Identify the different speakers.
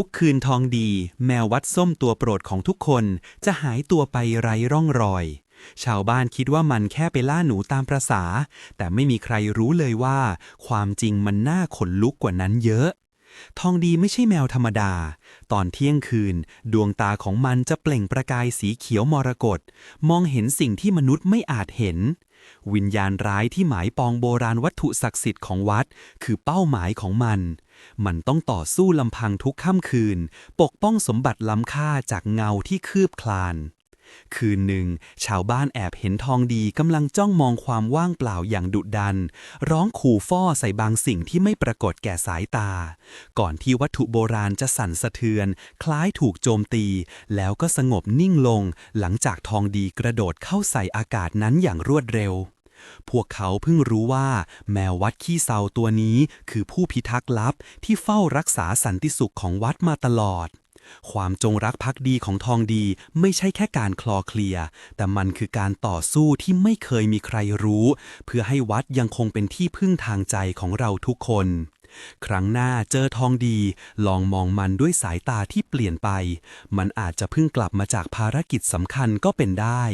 Speaker 1: ทุกคืนทองดี แมววัดส้มตัวโปรดของทุกคน จะหายตัวไปไร้ร่องรอย ชาวบ้านคิดว่ามันแค่ไปล่าหนูตามประษา แต่ไม่มีใครรู้เลยว่า ความจริงมันน่าขนลุกกว่านั้นเยอะ ทองดีไม่ใช่แมวธรรมดา ตอนเที่ยงคืน ดวงตาของมันจะเปล่งประกายสีเขียวมรกตมองเห็นสิ่งที่มนุษย์ไม่อาจเห็น วิญญาณร้ายที่หมายปองโบราณวัตถุศักดิ์สิทธิ์ของวัด คือเป้าหมายของมัน มันต้องต่อสู้ลำพังทุกค่ำคืน ปกป้องสมบัติล้ำค่าจากเงาที่คืบคลาน คืนหนึ่ง ชาวบ้านแอบเห็นทองดีกำลังจ้องมองความว่างเปล่าอย่างดุดัน ร้องขู่ฟ้อใส่บางสิ่งที่ไม่ปรากฏแก่สายตา ก่อนที่วัตถุโบราณจะสั่นสะเทือน คล้ายถูกโจมตี แล้วก็สงบนิ่งลง หลังจากทองดีกระโดดเข้าใส่อากาศนั้นอย่างรวดเร็ว พวกเขาเพิ่งรู้ว่า แมววัดขี้เซาตัวนี้คือผู้พิทักษ์ลับที่เฝ้ารักษาสันติสุขของวัดมาตลอด ความจงรักภักดีของทองดีไม่ใช่แค่การคลอเคลีย แต่มันคือการต่อสู้ที่ไม่เคยมีใครรู้ เพื่อให้วัดยังคงเป็นที่พึ่งทางใจของเราทุกคนครั้งหน้าเจอทองดี ลองมองมันด้วยสายตาที่เปลี่ยนไป มันอาจจะเพิ่งกลับมาจากภารกิจสำคัญก็เป็นได้